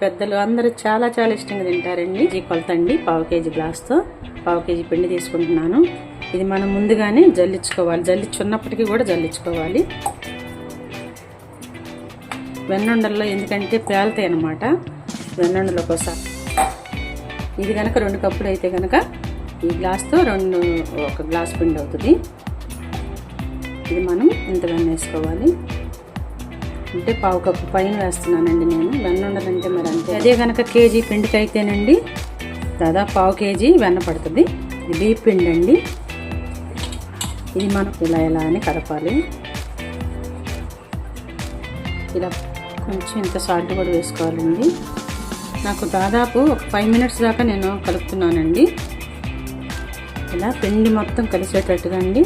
పెద్దలు అందరూ చాలా చాలా ఇష్టంగా తింటారండి. ఈ కొలత అండి పావు కేజీ గ్లాస్తో పావు కేజీ పిండి తీసుకుంటున్నాను. ఇది మనం ముందుగానే జల్లించుకోవాలి. జల్లించున్నప్పటికీ కూడా జల్లించుకోవాలి. వెన్నుండల్లో ఎందుకంటే పేలుతాయి అనమాట వెన్నుండలు ఒకసారి. ఇది కనుక రెండు కప్పులు అయితే కనుక ఈ గ్లాస్తో రెండు ఒక గ్లాస్ పిండి అవుతుంది. ఇది మనం ఇంతగా వేసుకోవాలి. అంటే పావు కప్పు పైన వేస్తున్నానండి నేను. వెన్న ఉండదంటే మరి అంతే. అదే కనుక కేజీ పిండికి అయితేనండి దాదాపు పావు కేజీ వెన్న పడుతుంది. ఇది బియ్య పిండి అండి ఇది మనం ఇలా ఇలా అని కలపాలి. ఇలా కొంచెం ఇంత సాల్ట్ కూడా వేసుకోవాలండి. నాకు దాదాపు ఒక ఫైవ్ మినిట్స్ దాకా నేను కలుపుతున్నానండి. ఇలా పిండి మొత్తం కలిసేటట్టుగా అండి.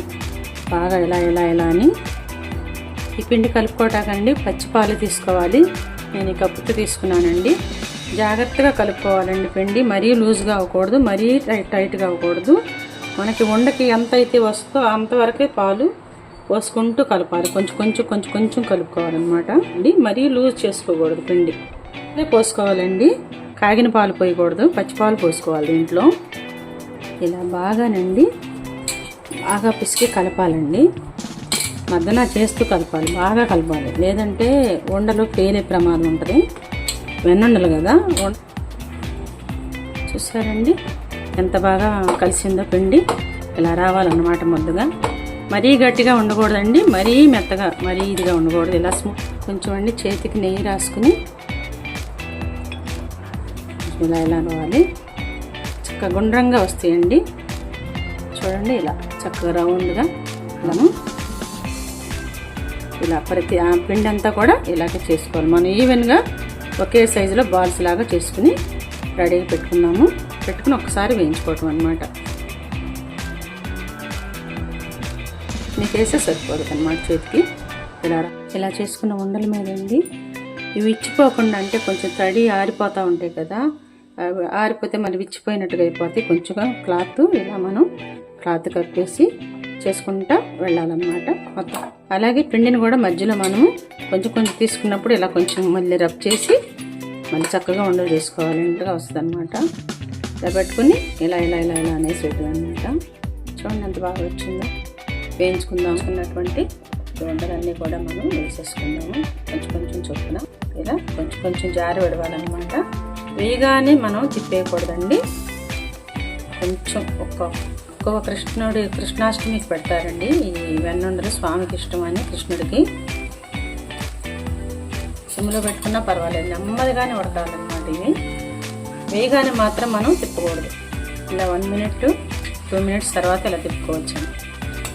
బాగా ఇలా ఇలా ఇలా అని ఈ పిండి కలుపుకోవటాకండి పచ్చిపాలు తీసుకోవాలి. నేను ఈ కప్పుతో తీసుకున్నానండి. జాగ్రత్తగా కలుపుకోవాలండి పిండి. మరీ లూజ్గా అవ్వకూడదు మరీ టైట్ టైట్గా అవ్వకూడదు. మనకి ఉండకి ఎంత అయితే వస్తుందో అంతవరకే పాలు పోసుకుంటూ కలపాలి. కొంచెం కొంచెం కొంచెం కొంచెం కలుపుకోవాలన్నమాట. అండి మరీ లూజ్ చేసుకోకూడదు పిండి. అదే పోసుకోవాలండి. కాగిన పాలు పోయకూడదు పచ్చిపాలు పోసుకోవాలి దీంట్లో. ఇలా బాగానండి బాగా పిసికి కలపాలండి. మధ్యన చేస్తూ కలపాలి బాగా కలపాలి. లేదంటే ఉండలు పేలే ప్రమాదం ఉంటుంది. వెన్నుండలు కదా? చూసారండి? ఎంత బాగా కలిసిందో పిండి. ఇలా రావాలన్నమాట ముద్దగా. మరీ గట్టిగా ఉండకూడదండి మరీ మెత్తగా మరీ ఇదిగా ఉండకూడదు. ఇలా స్మూ కొంచెం అండి చేతికి నెయ్యి రాసుకుని ఇలా ఇలా రావాలి. చక్కగా గుండ్రంగా వస్తాయండి. చూడండి ఇలా చక్కగా రౌండ్గా మనము ఇలా ప్రతి ఆ పిండి అంతా కూడా ఇలాగే చేసుకోవాలి. మనం ఈవెన్గా ఒకే సైజులో బాల్స్ లాగా చేసుకుని రెడీగా పెట్టుకున్నాము పెట్టుకుని ఒకసారి వేయించుకోవటం అనమాట మీకు వేస్తే సరిపోదు అనమాట చేతికి. ఇలా ఇలా చేసుకున్న ఉండల మీద అండి. ఇవి ఇచ్చిపోకుండా అంటే కొంచెం తడి ఆరిపోతూ ఉంటాయి కదా. ఆరిపోతే మరి విచ్చిపోయినట్టుగా అయిపోతాయి. కొంచెంగా క్లాత్ ఇలా మనం క్లాత్ కప్పేసి చేసుకుంటా వెళ్ళాలన్నమాట. మొత్తం. అలాగే పిండిని కూడా మధ్యలో మనము కొంచెం కొంచెం తీసుకున్నప్పుడు ఇలా కొంచెం మళ్ళీ రబ్ చేసి మళ్ళీ చక్కగా ఉండలు చేసుకోవాలంటగా వస్తుంది అనమాట ఇలా పెట్టుకుని ఇలా ఇలా ఇలా ఇలా అనేసి అనమాట చూడండి ఎంత బాగా వచ్చిందో. వేయించుకుందాం అనుకున్నటువంటి దొండలన్నీ కూడా మనం వేసేసుకుందాము. కొంచెం కొంచెం చొప్పున ఇలా కొంచెం కొంచెం జారి విడవాలన్నమాట వేయగానే మనం తిప్పేయకూడదండి. కొంచెం ఒక్క ఒక్క కృష్ణుడి కృష్ణాష్టమికి పెడతారండి. ఈ వెన్నుండలు స్వామికి ఇష్టం అని కృష్ణుడికి. సిమ్లో పెట్టుకున్నా పర్వాలేదు. నెమ్మదిగానే ఉడకాలన్నమాట ఇవి. వేయగానే మాత్రం మనం తిప్పకూడదు. ఇలా వన్ మినిట్ టూ మినిట్స్ తర్వాత ఇలా తిప్పుకోవచ్చు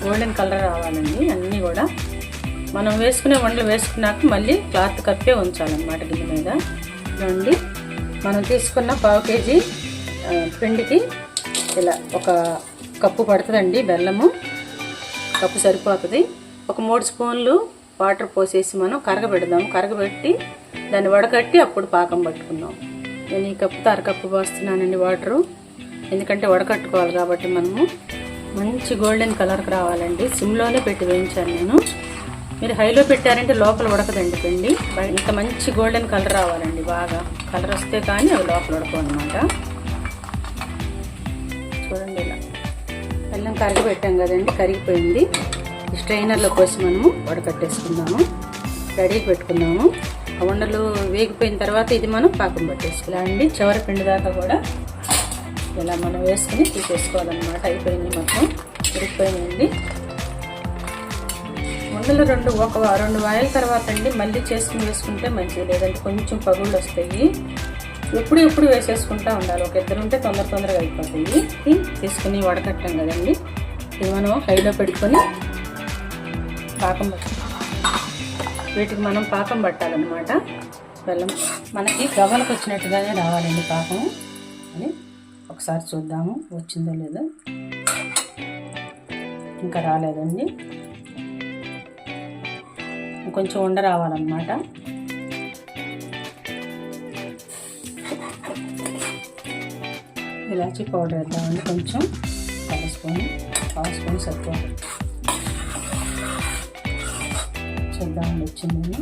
గోల్డెన్ కలర్ రావాలండి అన్నీ కూడా. మనం వేసుకునే వంటలు వేసుకున్నాక మళ్ళీ క్లాత్ కప్పే ఉంచాలన్నమాట గిన్నె మీద. నుండి మనం తీసుకున్న పావు కేజీ పిండికి ఇలా ఒక కప్పు పడుతుందండి బెల్లము. కప్పు సరిపోతుంది. ఒక మూడు స్పూన్లు వాటర్ పోసేసి మనం కరగబెడదాం కరగబెట్టి దాన్ని వడకట్టి అప్పుడు పాకం పట్టుకుందాం. నేను ఈ కప్పుతో అరకప్పు పోస్తున్నానండి వాటరు. ఎందుకంటే వడకట్టుకోవాలి కాబట్టి మనము. మంచి గోల్డెన్ కలర్కి రావాలండి. సిమ్లోనే పెట్టి వేయించాను నేను. మీరు హైలో పెట్టారంటే లోపల ఉడకదండి పిండి. ఇంత మంచి గోల్డెన్ కలర్ రావాలండి బాగా. కలర్ వస్తే కానీ అది లోపల ఉడకవు అనమాట చూడండి కలిపి పెట్టాం కదండి కరిగిపోయింది. స్ట్రైనర్లో పోసి మనము వడకట్టేసుకుందాము రెడీకి పెట్టుకుందాము ఆ ఉండలు వేగిపోయిన తర్వాత ఇది మనం పాకం పట్టేసుకోవాలండి అండి చివరి పిండి దాకా కూడా ఇలా మనం వేసుకుని తీసేసుకోవాలన్నమాట. అయిపోయింది మొత్తం. ఉడికిపోయిందండి. ఉండలు రెండు ఒక రెండు వాయిల తర్వాత అండి మళ్ళీ చేసుకుని వేసుకుంటే మంచిది. లేదంటే కొంచెం పగుళ్ళు వస్తాయి. ఎప్పుడు ఎప్పుడు వేసేసుకుంటా ఉండాలి. ఒక ఇద్దరు ఉంటే తొందర తొందరగా అయిపోతుంది. తీసుకుని వడకట్టాం కదండి. ఇది మనం హైలో పెట్టుకొని పాకం వీటికి మనం పాకం పట్టాలన్నమాట. బెల్లం. మనకి గవ్వలకు వచ్చినట్టుగానే రావాలండి పాకం. అని ఒకసారి చూద్దాము. వచ్చిందో లేదో. ఇంకా రాలేదండి. కొంచెం ఉండ రావాలన్నమాట. ఇలాచీ పౌడర్ వేద్దామండి. కొంచెం పావు స్పూన్ పావు స్పూన్ సరిపోదు. చూద్దామండి వచ్చిందని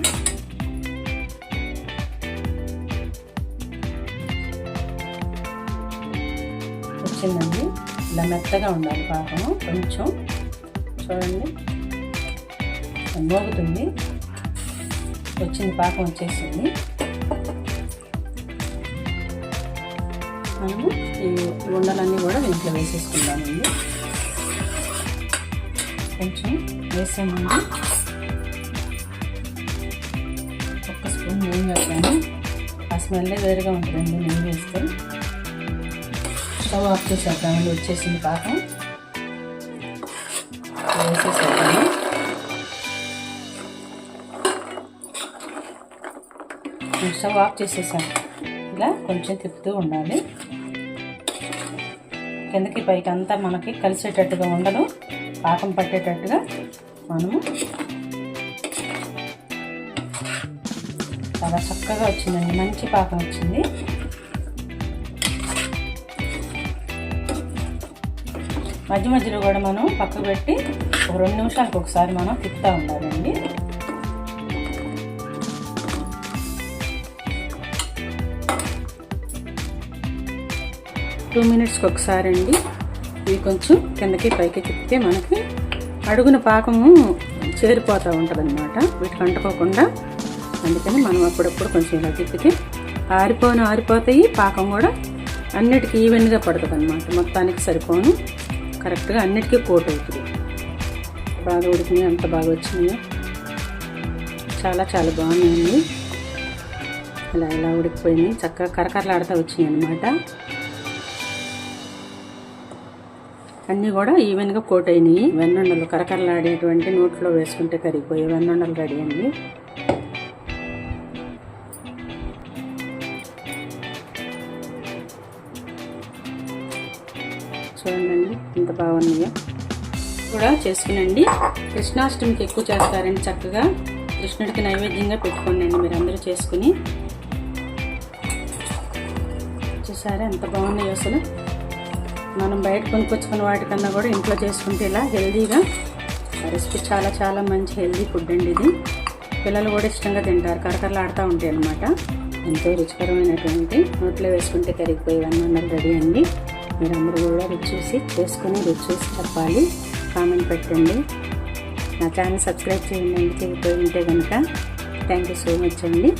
వచ్చిందండి. ఇలా మెత్తగా ఉండాలి పాకము. కొంచెం చూడండి. మోగుతుంది. వచ్చింది పాకం వచ్చేసింది. మనము ఈ ఉండలన్నీ కూడా దీంట్లో వేసేసుకుందామండి కొంచెం వేసామండి ఒక్క స్పూన్ నెయ్యి వేసాను ఆ స్మెల్లే వేరుగా ఉంటుందండి నెయ్యి వేస్తే. స్టవ్ ఆఫ్ చేసేద్దామండి వచ్చేసింది పాకం. వేసేసేద్దాము. స్టవ్ ఆఫ్ చేసేసాను ఇలా కొంచెం తిప్పుతూ ఉండాలి. కిందకి పైకి అంతా మనకి కలిసేటట్టుగా ఉండదు. పాకం పట్టేటట్టుగా మనము చాలా చక్కగా వచ్చిందండి. మంచి పాకం వచ్చింది. మధ్య మధ్యలో కూడా మనం పక్కకు పెట్టి ఒక రెండు నిమిషాలకు ఒకసారి మనం తిప్పుతూ ఉండాలండి. టూ మినిట్స్కి ఒకసారి అండి ఇవి కొంచెం కిందకి పైకి తిప్పితే మనకి అడుగున పాకము చేరిపోతూ ఉంటుంది అనమాట వీటికి అంటుకోకుండా అందుకని మనం అప్పుడప్పుడు కొంచెం ఇలా తిప్పితే ఆరిపోను ఆరిపోతాయి. పాకం కూడా అన్నిటికీ ఈవెన్గా పడుతుంది అనమాట మొత్తానికి సరిపోను. కరెక్ట్గా అన్నిటికీ కోట్ అవుతుంది. బాగా ఉడికినాయి? అంత బాగా వచ్చినాయి? చాలా చాలా బాగున్నాయండి. ఇలా ఇలా ఉడికిపోయింది చక్కగా కరకరలాడుతూ వచ్చినాయి అనమాట అన్నీ కూడా ఈవెన్గా కోట్ అయినాయి వెన్నుండలు కరకరలాడేటువంటి నోట్లో వేసుకుంటే కరిగిపోయి వెన్నుండలు రెడీ అండి. చూడండి ఎంత బాగున్నాయో. కూడా చేసుకునండి. కృష్ణాష్టమికి ఎక్కువ చేస్తారండి చక్కగా కృష్ణుడికి నైవేద్యంగా పెట్టుకోండి మీరు అందరూ చేసుకుని. చూసారా ఎంత బాగున్నాయో అసలు. మనం బయట కొనుక్కొచ్చుకున్న వాటికన్నా కూడా ఇంట్లో చేసుకుంటే ఇలా హెల్దీగా. రెసిపీ చాలా చాలా మంచి హెల్దీ ఫుడ్ అండి ఇది. పిల్లలు కూడా ఇష్టంగా తింటారు. కరకరలాడుతూ ఉంటాయి అనమాట ఎంతో రుచికరమైనటువంటి నోట్లో వేసుకుంటే కరిగిపోయేవన్నీ ఉన్నారు రెడీ అండి. మీరందరూ కూడా రుచి చూసి చేసుకుని రుచి చూసి చెప్పాలి. కామెంట్ పెట్టండి. నా ఛానల్ సబ్స్క్రైబ్ చేయండి. చేయకపోయి ఉంటే కనుక థ్యాంక్ యూ సో మచ్ అండి.